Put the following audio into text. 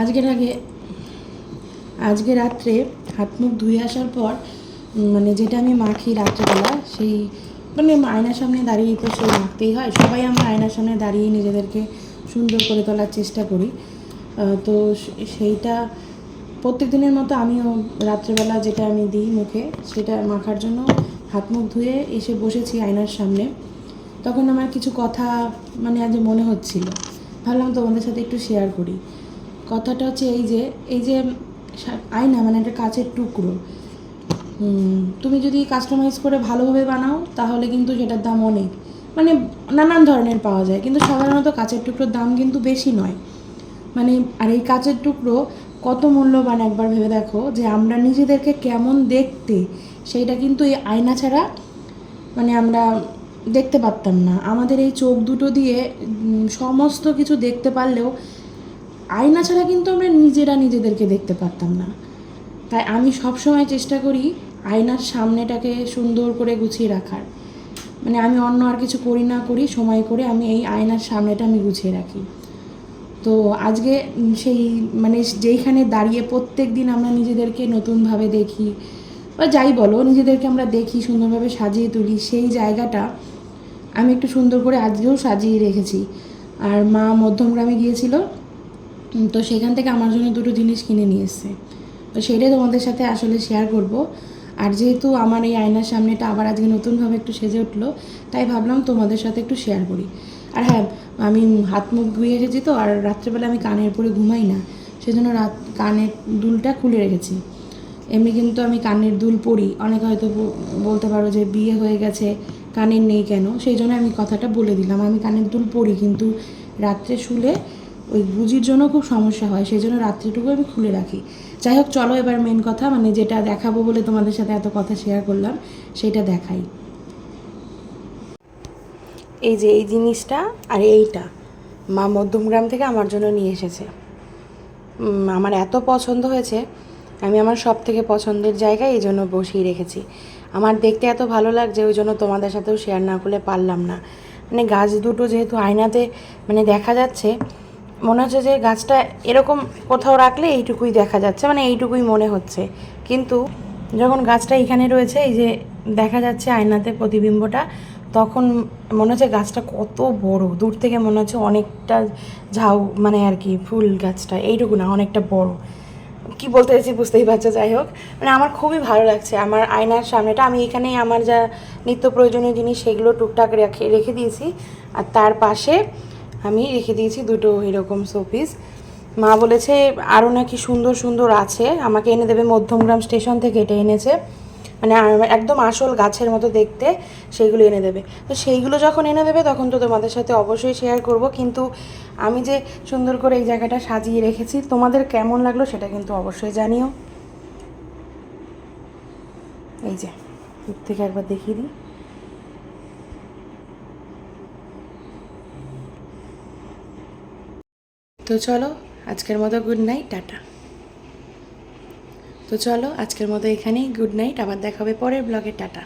আজকের আগে, আজকে রাত্রে হাত মুখ ধুয়ে আসার পর মানে যেটা আমি মাখি রাত্রেবেলা, সেই মানে আয়নার সামনে দাঁড়িয়ে তো সেই মাখতেই হয়। সবাই আমরা আয়নার সামনে দাঁড়িয়ে নিজেদেরকে সুন্দর করে তোলার চেষ্টা করি। তো সেইটা প্রত্যেক দিনের মতো আমিও রাত্রেবেলা যেটা আমি দিই মুখে, সেটা মাখার জন্য হাত মুখ ধুয়ে এসে বসেছি আয়নার সামনে। তখন আমার কিছু কথা মানে আজ মনে হচ্ছিল। ভাবলাম তোমাদের সাথে একটু শেয়ার করি। কথাটা হচ্ছে এই যে এই যে আয়না মানে একটা কাচের টুকরো। তুমি যদি কাস্টমাইজ করে ভালোভাবে বানাও, তাহলে কিন্তু সেটার দাম অনেক। মানে নানান ধরনের পাওয়া যায়, কিন্তু সাধারণত কাচের টুকরোর দাম কিন্তু বেশি নয়। মানে আর এই কাচের টুকরো কত মূল্যবান একবার ভেবে দেখো, যে আমরা নিজেদেরকে কেমন দেখতে, সেইটা কিন্তু এই আয়না ছাড়া মানে আমরা দেখতে পারতাম না। আমাদের এই চোখ দুটো দিয়ে সমস্ত কিছু দেখতে পারলেও আয়না ছাড়া কিন্তু আমরা নিজেরা নিজেদেরকে দেখতে পারতাম না। তাই আমি সবসময় চেষ্টা করি আয়নার সামনেটাকে সুন্দর করে গুছিয়ে রাখার। মানে আমি অন্য আর কিছু করি না, করি সময় করে আমি এই আয়নার সামনেটা আমি গুছিয়ে রাখি। তো আজকে সেই মানে যেইখানে দাঁড়িয়ে প্রত্যেক দিন আমরা নিজেদেরকে নতুনভাবে দেখি বা যাই বলো, নিজেদেরকে আমরা দেখি, সুন্দরভাবে সাজিয়ে তুলি, সেই জায়গাটা আমি একটু সুন্দর করে আজকেও সাজিয়ে রেখেছি। আর মা মধ্যমগ্রামে গিয়েছিল তো সেখান থেকে আমার জন্য দুটো জিনিস কিনে নিয়ে এসছে। তো সেটাই তোমাদের সাথে আসলে শেয়ার করব। আর যেহেতু আমার এই আয়নার সামনেটা আবার আজকে নতুনভাবে একটু সেজে উঠল, তাই ভাবলাম তোমাদের সাথে একটু শেয়ার করি। আর হ্যাঁ আমি হাত মুখ ধুয়ে এসেছি তো, আর রাত্রেবেলা আমি কানের পরে ঘুমাই না, সেজন্য রাত কানের দুলটা খুলে রেখেছি। এমনি কিন্তু আমি কানের দুল পরি অনেকে হয়তো বলতে পারো যে বিয়ে হয়ে গেছে, কানের নেই কেন, সেই জন্য আমি কথাটা বলে দিলাম। আমি কানের দুল পরি কিন্তু রাত্রে শুলে ওই গুজির জন্য খুব সমস্যা হয়, সেই জন্য রাত্রিটুকু আমি খুলে রাখি। যাই হোক, চলো এবার মেন কথা মানে যেটা দেখাবো বলে তোমাদের সাথে এত কথা শেয়ার করলাম, সেটা দেখাই। এই যে এই জিনিসটা আর এইটা, মা মধ্যমগ্রাম থেকে আমার জন্য নিয়ে এসেছে। আমার এত পছন্দ হয়েছে, আমি আমার সব থেকে পছন্দের জায়গায় এই জন্য বসিয়ে রেখেছি। আমার দেখতে এত ভালো লাগছে, ওই জন্য তোমাদের সাথেও শেয়ার না করলে পারলাম না। মানে গাছ দুটো যেহেতু আয়নাতে মানে দেখা যাচ্ছে মনে হচ্ছে যে গাছটা এরকম কোথাও রাখলে এইটুকুই দেখা যাচ্ছে মানে এইটুকুই মনে হচ্ছে। কিন্তু যখন গাছটা এখানে রয়েছে, এই যে দেখা যাচ্ছে আয়নাতে প্রতিবিম্বটা, তখন মনে হচ্ছে গাছটা কত বড়। দূর থেকে মনে হচ্ছে অনেকটা ঝাউ মানে আর কি ফুল গাছটা, এইটুকু না, অনেকটা বড়। কি বলতে চাইছি বুঝতেই পারছ, যাই হোক। মানে আমার খুবই ভালো লাগছে, আমার আয়নার সামনেটা, আমি এখানেই আমার যা নিত্য প্রয়োজনীয় জিনিস, সেগুলো টুকটাক রেখে রেখে দিয়েছি। আর তার পাশে আমি রেখে দিয়েছি দুটো এরকম শোপিস মা বলেছে আরও নাকি সুন্দর সুন্দর আছে। আমাকে এনে দেবে মধ্যমগ্রাম স্টেশন থেকে, এটা এনেছে। মানে একদম আসল গাছের মতো দেখতে, সেইগুলো এনে দেবে। তো সেইগুলো যখন এনে দেবে, তখন তো তোমাদের সাথে অবশ্যই শেয়ার করব। কিন্তু আমি যে সুন্দর করে এই জায়গাটা সাজিয়ে রেখেছি, তোমাদের কেমন লাগল সেটা কিন্তু অবশ্যই জানিও। এই যে থেকে একবার দেখিয়ে দিই। তো চলো, আজকের মতো গুড নাইট টাটা। তো চলো, আজকের মতো এখানেই গুড নাইট আবার দেখাবে পরের ব্লগে টাটা।